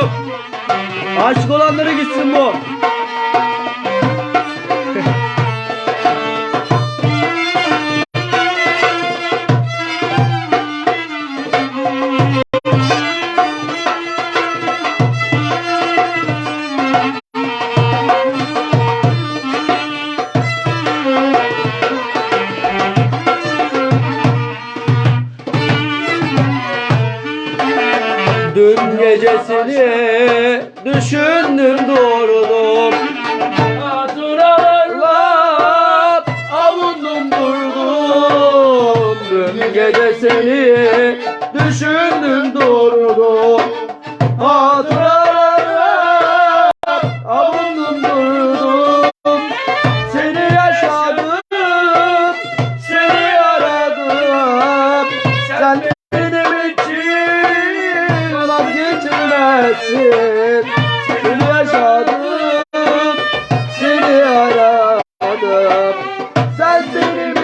yok. Aşık olanlara gitsin bu. seni Düşündüm durdum Hatıralara Avundum durdum. Seni yaşadım Seni aradım. Sen benim için Vazgeçilmezsin Seni yaşadım Seni aradım. Sen benim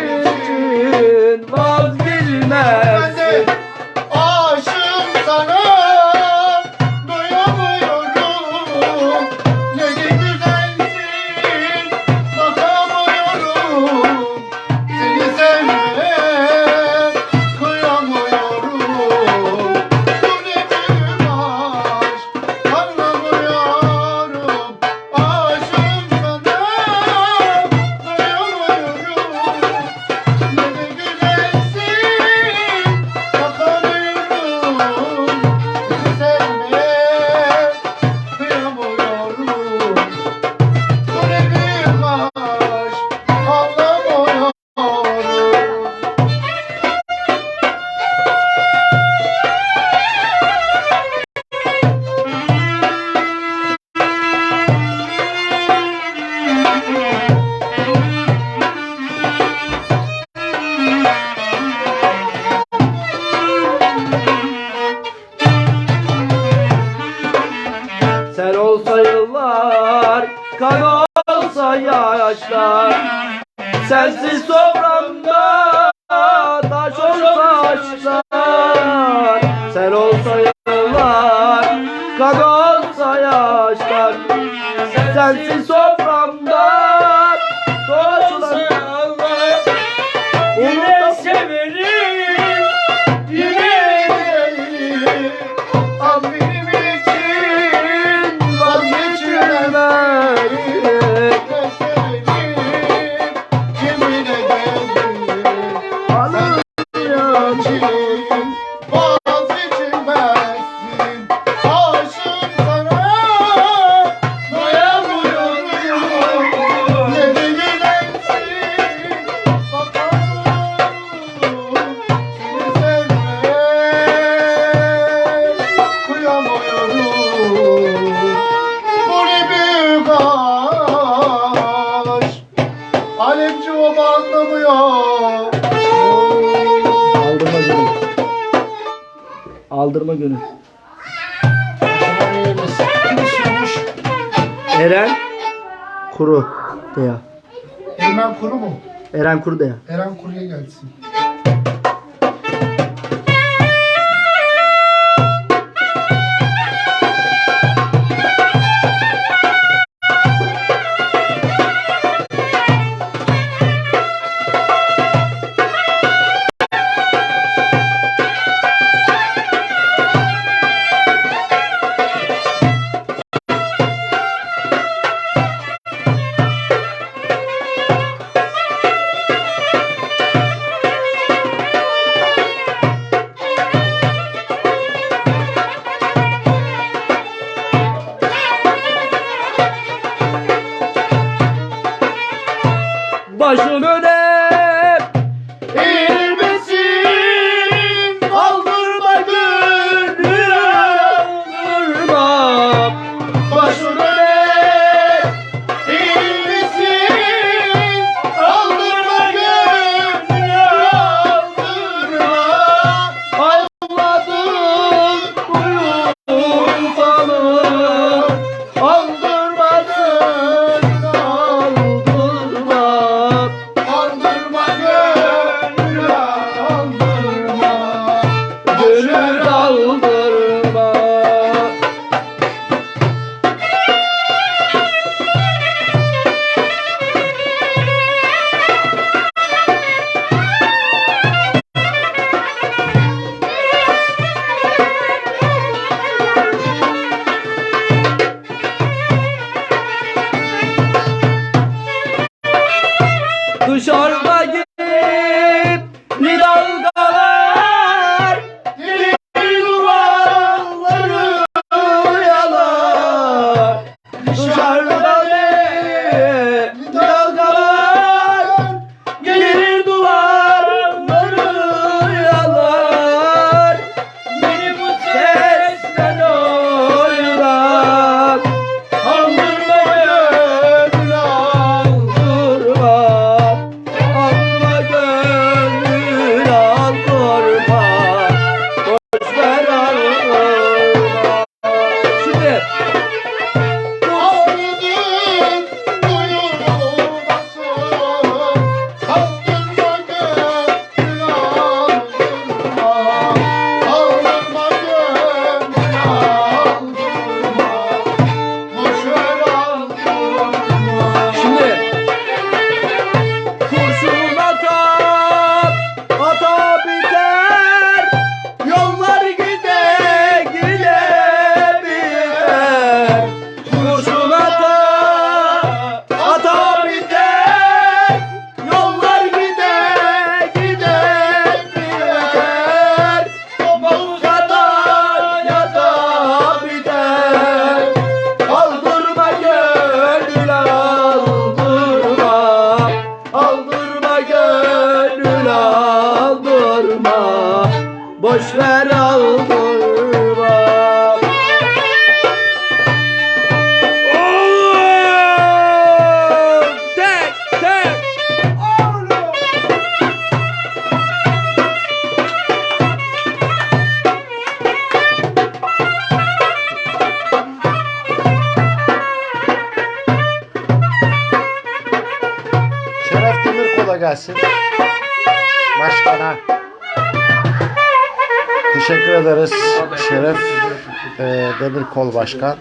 chance sou anlamıyor. Aldırma gönül. Aldırma gönül. Eren kuru de ya. Ermen kuru mu? Eren kuru de. Eren kuruya gelsin. gelsin. Başkana teşekkür ederiz. Şeref e, Demirkol Başkan.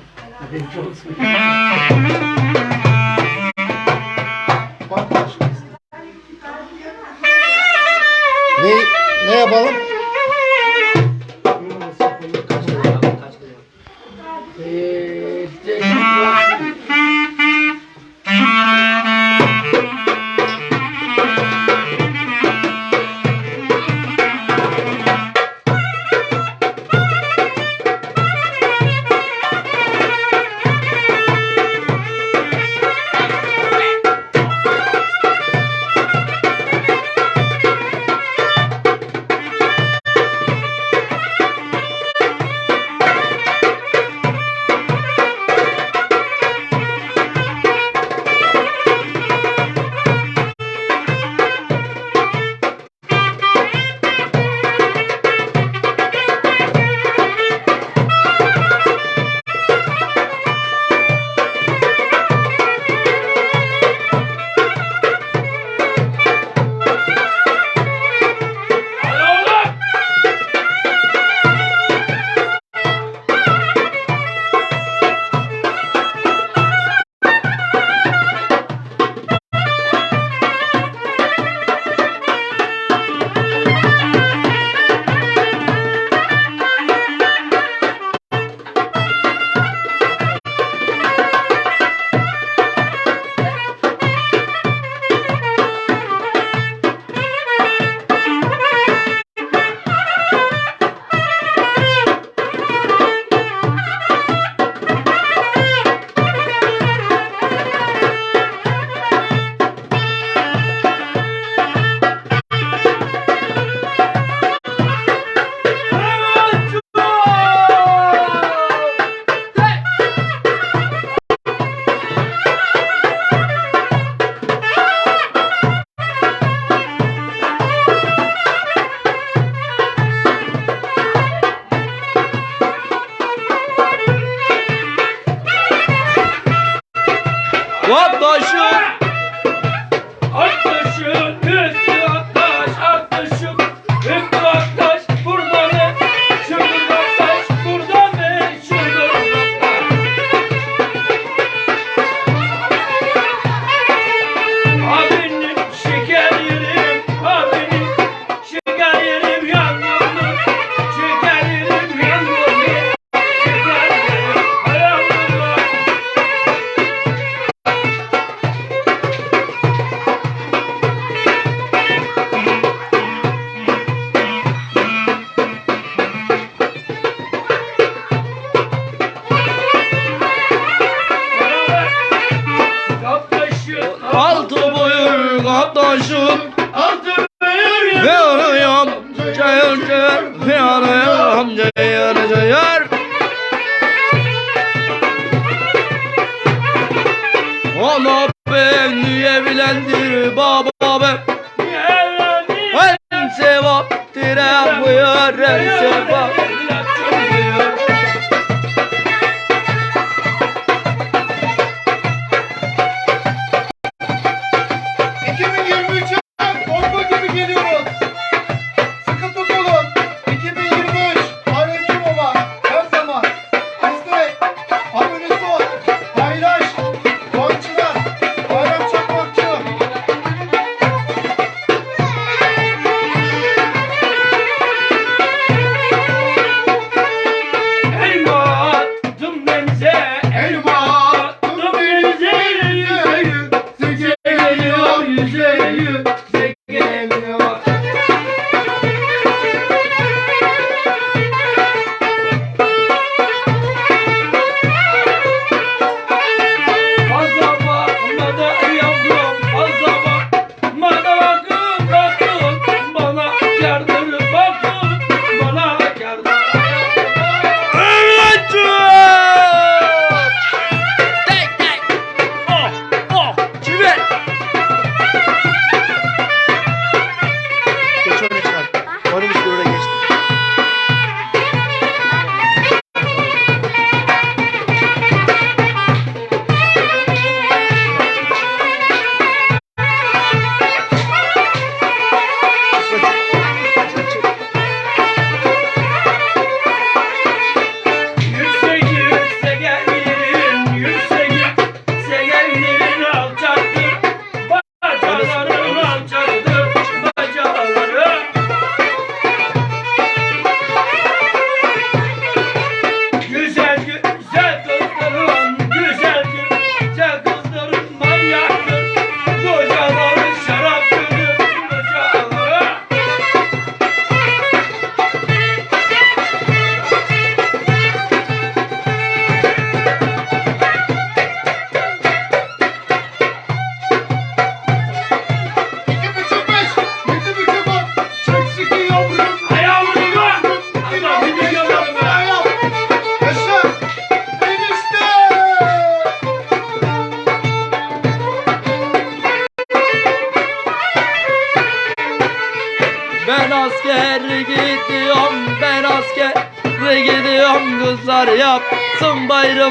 i'm bonjour.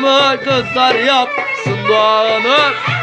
Bayramı kızlar yapsın doğanı